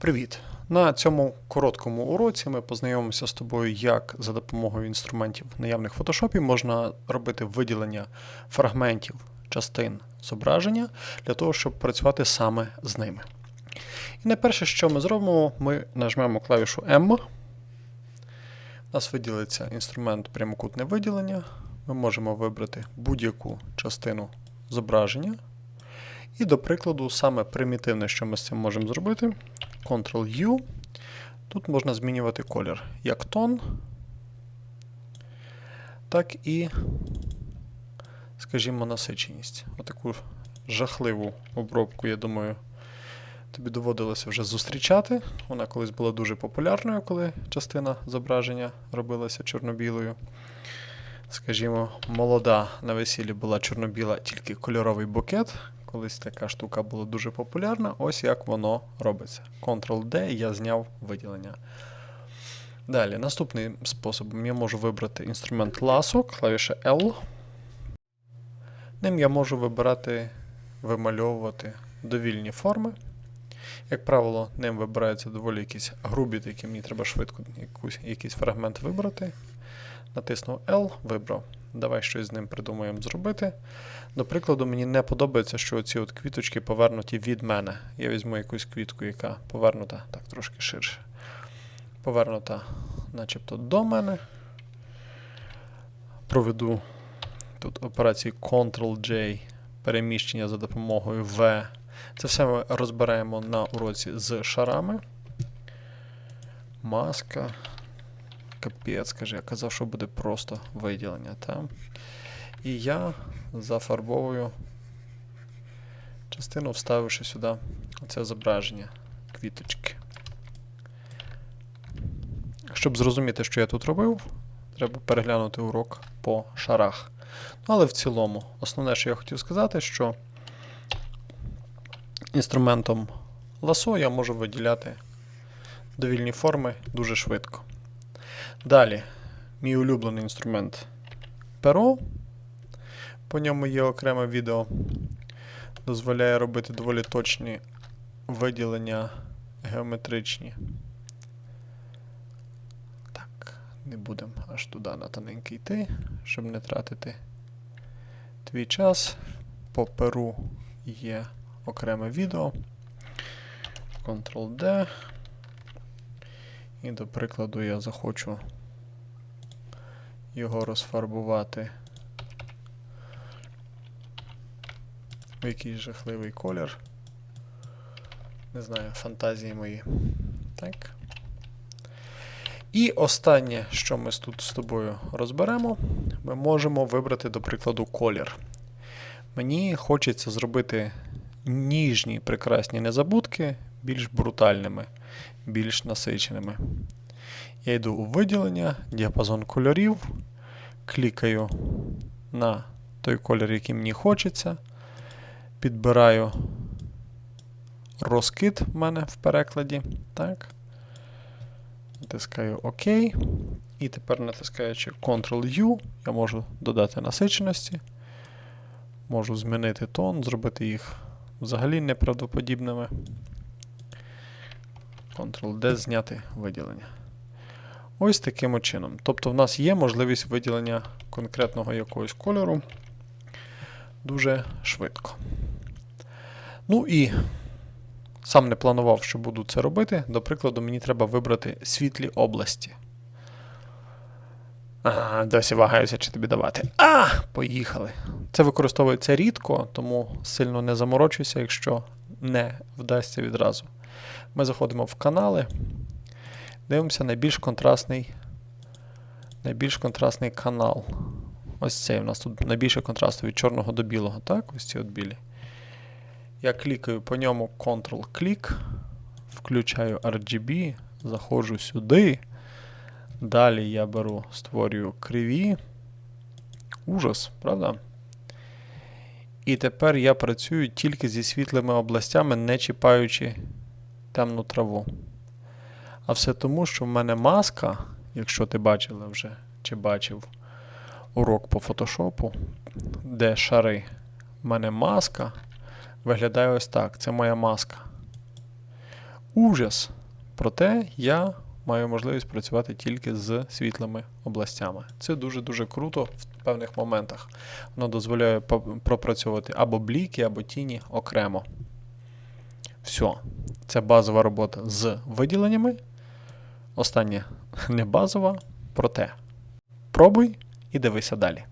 Привіт! На цьому короткому уроці ми познайомимося з тобою, як за допомогою інструментів наявних в Photoshop можна робити виділення фрагментів частин зображення для того, щоб працювати саме з ними. І найперше, що ми зробимо, ми нажмемо клавішу M. У нас виділиться інструмент прямокутне виділення. Ми можемо вибрати будь-яку частину зображення. І, до прикладу, саме примітивне, що ми з цим можемо зробити, Ctrl-U. Тут можна змінювати колір як тон, так і, скажімо, насиченість. Отаку жахливу обробку, я думаю, тобі доводилося вже зустрічати. Вона колись була дуже популярною, коли частина зображення робилася чорно-білою. Скажімо, молода на весіллі була чорно-біла, тільки кольоровий букет. Колись така штука була дуже популярна. Ось як воно робиться. Ctrl-D, я зняв виділення. Далі, наступним способом я можу вибрати інструмент ласо, клавіша L. Ним я можу вибирати, вимальовувати довільні форми. Як правило, ним вибираються доволі якісь грубі, такі мені треба швидко якусь, якийсь фрагмент вибрати. Натиснув L, вибрав. Давай щось з ним придумаємо зробити. До прикладу, мені не подобається, що ці от квіточки повернуті від мене. Я візьму якусь квітку, яка повернута, так, трошки ширше. Повернута, начебто, до мене. Проведу тут операції Ctrl-J, переміщення за допомогою V. Це все ми розберемо на уроці з шарами. Маска. Капець, каже, я казав, що буде просто виділення. Та? І я зафарбовую частину, вставивши сюди це зображення квіточки. Щоб зрозуміти, що я тут робив, треба переглянути урок по шарах. Ну, але в цілому, основне, що я хотів сказати, що інструментом ласо я можу виділяти довільні форми дуже швидко. Далі, мій улюблений інструмент перо. По ньому є окреме відео. Дозволяє робити доволі точні виділення геометричні. Так, не будемо аж туди на тоненький йти, щоб не тратити твій час. По перу є окреме відео. Ctrl-D. І, до прикладу, я захочу його розфарбувати в якийсь жахливий колір. Не знаю, фантазії мої. Так. І останнє, що ми тут з тобою розберемо, ми можемо вибрати, до прикладу, колір. Мені хочеться зробити ніжні прекрасні незабудки більш брутальними, більш насиченими. Я йду у виділення, діапазон кольорів, клікаю на той колір, який мені хочеться. Підбираю розкид в мене в перекладі. Так. Натискаю ОК. І тепер, натискаючи Ctrl-U, я можу додати насиченості. Можу змінити тон, зробити їх взагалі неправдоподібними. Ctrl-D зняти виділення. Ось таким чином. Тобто в нас є можливість виділення конкретного якогось кольору дуже швидко. Ну і сам не планував, що буду це робити. До прикладу, мені треба вибрати світлі області. Ага, досі вагаюся, чи тобі давати. А! Поїхали. Це використовується рідко, тому сильно не заморочуйся, якщо не вдасться відразу. Ми заходимо в канали. Дивимося найбільш контрастний найбільш контрастний канал. Ось цей у нас тут найбільше контрасту від чорного до білого. Так, ось ці от білі. Я клікаю по ньому Ctrl-клік, включаю RGB, заходжу сюди. Далі я беру, створюю криві. Ужас, правда? І тепер я працюю тільки зі світлими областями, не чіпаючи темну траву. А все тому, що в мене маска, якщо ти бачила вже чи бачив урок по фотошопу, де шари. В мене маска виглядає ось так. Це моя маска. ужас. Проте я маю можливість працювати тільки з світлими областями. Це дуже-дуже круто в певних моментах. Воно дозволяє пропрацьовувати або бліки, або тіні окремо. Все. Це базова робота з виділеннями. Остання не базова, проте пробуй і дивися далі.